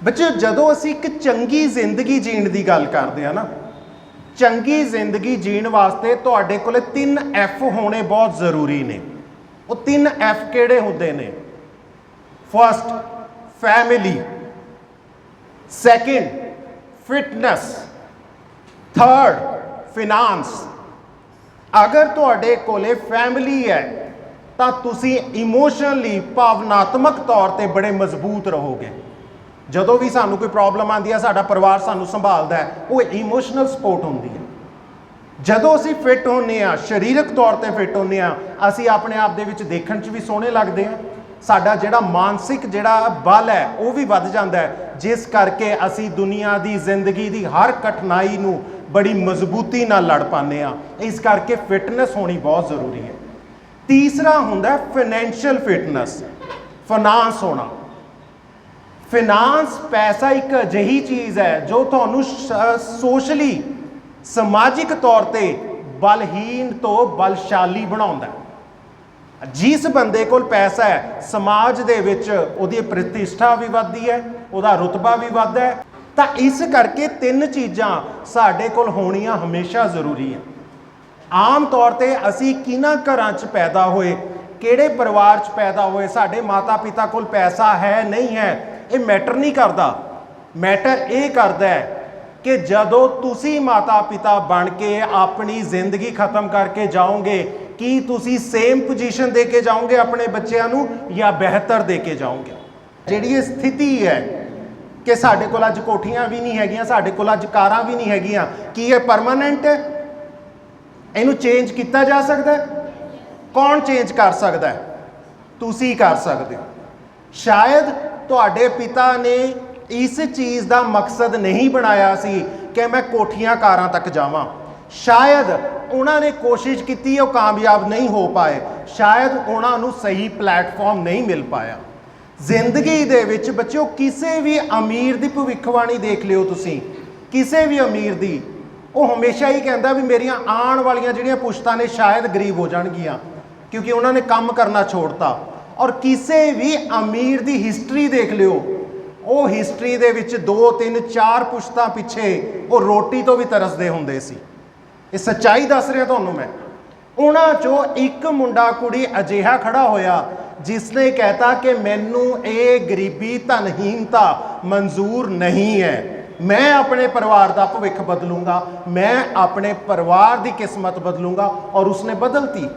ਬੱਚਿਓ, ਜਦੋਂ ਅਸੀਂ ਇੱਕ ਚੰਗੀ ਜ਼ਿੰਦਗੀ ਜੀਣ ਦੀ ਗੱਲ ਕਰਦੇ ਆ ਨਾ, ਚੰਗੀ ਜ਼ਿੰਦਗੀ ਜੀਣ ਵਾਸਤੇ ਤੁਹਾਡੇ ਕੋਲੇ 3 ਐਫ ਹੋਣੇ ਬਹੁਤ ਜ਼ਰੂਰੀ ਨੇ। ਉਹ 3 ਐਫ ਕਿਹੜੇ ਹੁੰਦੇ ਨੇ? First family second fitness third finance ਅਗਰ ਤੁਹਾਡੇ ਕੋਲੇ ਫੈਮਿਲੀ ਹੈ, ਤਾਂ ਤੁਸੀਂ ਇਮੋਸ਼ਨਲੀ ਭਾਵਨਾਤਮਕ ਤੌਰ ਤੇ ਬੜੇ ਮਜ਼ਬੂਤ ਰਹੋਗੇ। ਜਦੋਂ ਵੀ ਸਾਨੂੰ ਕੋਈ ਪ੍ਰੋਬਲਮ ਆਉਂਦੀ ਹੈ ਸਾਡਾ ਪਰਿਵਾਰ ਸਾਨੂੰ ਸੰਭਾਲਦਾ ਹੈ, ਉਹ ਇਮੋਸ਼ਨਲ ਸਪੋਰਟ ਹੁੰਦੀ ਹੈ। ਜਦੋਂ ਅਸੀਂ ਫਿੱਟ ਹੁੰਨੇ ਆ ਸਰੀਰਕ ਤੌਰ ਤੇ ਫਿੱਟ ਹੁੰਨੇ ਆ ਅਸੀਂ ਆਪਣੇ ਆਪ ਦੇ ਵਿੱਚ ਦੇਖਣ 'ਚ ਵੀ ਸੋਹਣੇ ਲੱਗਦੇ ਆ ਸਾਡਾ ਜਿਹੜਾ ਮਾਨਸਿਕ ਜਿਹੜਾ ਬਲ ਹੈ, ਉਹ ਵੀ ਵੱਧ ਜਾਂਦਾ ਹੈ। ਜਿਸ ਕਰਕੇ ਅਸੀਂ ਦੁਨੀਆ ਦੀ ਜ਼ਿੰਦਗੀ ਦੀ ਹਰ ਕਠਿਨਾਈ ਨੂੰ ਬੜੀ ਮਜ਼ਬੂਤੀ ਨਾਲ ਲੜ ਪਾਉਂਦੇ ਆ ਇਸ ਕਰਕੇ ਫਿਟਨੈਸ ਹੋਣੀ ਬਹੁਤ ਜ਼ਰੂਰੀ ਹੈ। ਤੀਸਰਾ ਹੁੰਦਾ ਫਾਈਨੈਂਸ਼ੀਅਲ ਫਿਟਨੈਸ ਫਾਈਨਾਂਸ ਹੋਣਾ। ਫਾਈਨਾਂਸ ਪੈਸਾ ਇੱਕ ਅਜਿਹੀ ਚੀਜ਼ ਹੈ ਜੋ ਤੁਹਾਨੂੰ ਸੋਸ਼ਲੀ, ਸਮਾਜਿਕ ਤੌਰ ਤੇ ਬਲਹੀਨ ਤੋਂ ਬਲਸ਼ਾਲੀ ਬਣਾਉਂਦਾ ਹੈ। ਜਿਸ ਬੰਦੇ ਕੋਲ ਪੈਸਾ ਹੈ, ਸਮਾਜ ਦੇ ਵਿੱਚ ਉਹਦੀ ਪ੍ਰਤਿਸ਼ਠਾ ਵੀ ਵੱਧਦੀ ਹੈ, ਉਹਦਾ ਰੁਤਬਾ ਵੀ ਵੱਧਦਾ ਹੈ। ਤਾਂ ਇਸ ਕਰਕੇ ਤਿੰਨ ਚੀਜ਼ਾਂ ਸਾਡੇ ਕੋਲ ਹੋਣੀਆਂ ਹਮੇਸ਼ਾ ਜ਼ਰੂਰੀ ਹੈ। ਆਮ ਤੌਰ ਤੇ ਅਸੀਂ ਕਿਹਨਾਂ ਘਰਾਂ 'ਚ ਪੈਦਾ ਹੋਏ, ਕਿਹੜੇ ਪਰਿਵਾਰ 'ਚ ਪੈਦਾ ਹੋਏ, ਸਾਡੇ ਮਾਤਾ-ਪਿਤਾ ਕੋਲ ਪੈਸਾ ਹੈ, ਨਹੀਂ ਹੈ ਇਹ ਮੈਟਰ ਨਹੀਂ ਕਰਦਾ। ਮੈਟਰ ਇਹ ਕਰਦਾ ਹੈ ਕਿ ਜਦੋਂ ਤੁਸੀਂ ਮਾਤਾ-ਪਿਤਾ ਬਣ ਕੇ ਆਪਣੀ ਜ਼ਿੰਦਗੀ ਖਤਮ ਕਰਕੇ ਜਾਓਗੇ, ਕੀ ਤੁਸੀਂ ਸੇਮ ਪੋਜੀਸ਼ਨ ਦੇ ਕੇ ਜਾਓਗੇ ਆਪਣੇ ਬੱਚਿਆਂ ਨੂੰ ਜਾਂ ਬਿਹਤਰ ਦੇ ਕੇ ਜਾਓਗੇ? ਜਿਹੜੀ ਇਹ ਸਥਿਤੀ ਹੈ ਕਿ ਸਾਡੇ ਕੋਲ ਅੱਜ ਕੋਠੀਆਂ ਵੀ ਨਹੀਂ ਹੈਗੀਆਂ, ਸਾਡੇ ਕੋਲ ਅੱਜ ਕਾਰਾਂ ਵੀ ਨਹੀਂ ਹੈਗੀਆਂ, ਕੀ ਇਹ ਪਰਮਾਨੈਂਟ ਹੈ? ਇਹਨੂੰ ਚੇਂਜ ਕੀਤਾ ਜਾ ਸਕਦਾ ਕੌਣ ਚੇਂਜ ਕਰ ਸਕਦਾ ਤੁਸੀਂ ਕਰ ਸਕਦੇ ਹੋ। ਸ਼ਾਇਦ ਤੁਹਾਡੇ ਪਿਤਾ ਨੇ ਇਸ ਚੀਜ਼ ਦਾ ਮਕਸਦ ਨਹੀਂ ਬਣਾਇਆ ਸੀ ਕਿ ਮੈਂ ਕੋਠੀਆਂ ਕਾਰਾਂ ਤੱਕ ਜਾਵਾਂ। ਸ਼ਾਇਦ ਉਹਨਾਂ ਨੇ ਕੋਸ਼ਿਸ਼ ਕੀਤੀ, ਉਹ ਕਾਮਯਾਬ ਨਹੀਂ ਹੋ ਪਾਏ। ਸ਼ਾਇਦ ਉਹਨਾਂ ਨੂੰ ਸਹੀ ਪਲੇਟਫਾਰਮ ਨਹੀਂ ਮਿਲ ਪਾਇਆ। ਜ਼ਿੰਦਗੀ ਦੇ ਵਿੱਚ ਬੱਚਿਓ, ਕਿਸੇ ਵੀ ਅਮੀਰ ਦੀ ਭਵਿੱਖਬਾਣੀ ਦੇਖ ਲਿਓ ਤੁਸੀਂ। ਕਿਸੇ ਵੀ ਅਮੀਰ ਦੀ। ਉਹ ਹਮੇਸ਼ਾ ਹੀ ਕਹਿੰਦਾ ਵੀ ਮੇਰੀਆਂ ਆਉਣ ਵਾਲੀਆਂ ਜਿਹੜੀਆਂ ਪੁਸ਼ਤਾਂ ਨੇ ਸ਼ਾਇਦ ਗਰੀਬ ਹੋ ਜਾਣਗੀਆਂ, ਕਿਉਂਕਿ ਉਹਨਾਂ ਨੇ ਕੰਮ ਕਰਨਾ ਛੋੜਤਾ। ਔਰ ਕਿਸੇ ਵੀ ਅਮੀਰ ਦੀ ਹਿਸਟਰੀ ਦੇਖ ਲਿਓ। ਉਹ ਹਿਸਟਰੀ ਦੇ ਵਿੱਚ 2 3 4 ਪੁਸ਼ਤਾਂ ਪਿੱਛੇ ਉਹ ਰੋਟੀ ਤੋਂ ਵੀ ਤਰਸਦੇ ਹੁੰਦੇ ਸੀ। ਇਹ ਸੱਚਾਈ ਦੱਸ ਰਿਹਾ ਤੁਹਾਨੂੰ ਮੈਂ। ਉਹਨਾਂ ਚੋਂ ਇੱਕ ਮੁੰਡਾ ਕੁੜੀ ਅਜਿਹਾ ਖੜਾ ਹੋਇਆ ਜਿਸ ਨੇ ਕਹਿਤਾ ਕਿ ਮੈਨੂੰ ਇਹ ਗਰੀਬੀ ਧਨਹੀਨਤਾ ਮਨਜ਼ੂਰ ਨਹੀਂ ਹੈ। ਮੈਂ ਆਪਣੇ ਪਰਿਵਾਰ ਦਾ ਭਵਿੱਖ ਬਦਲੂੰਗਾ, ਮੈਂ ਆਪਣੇ ਪਰਿਵਾਰ ਦੀ ਕਿਸਮਤ ਬਦਲੂੰਗਾ ਔਰ ਉਸਨੇ ਬਦਲਤੀ।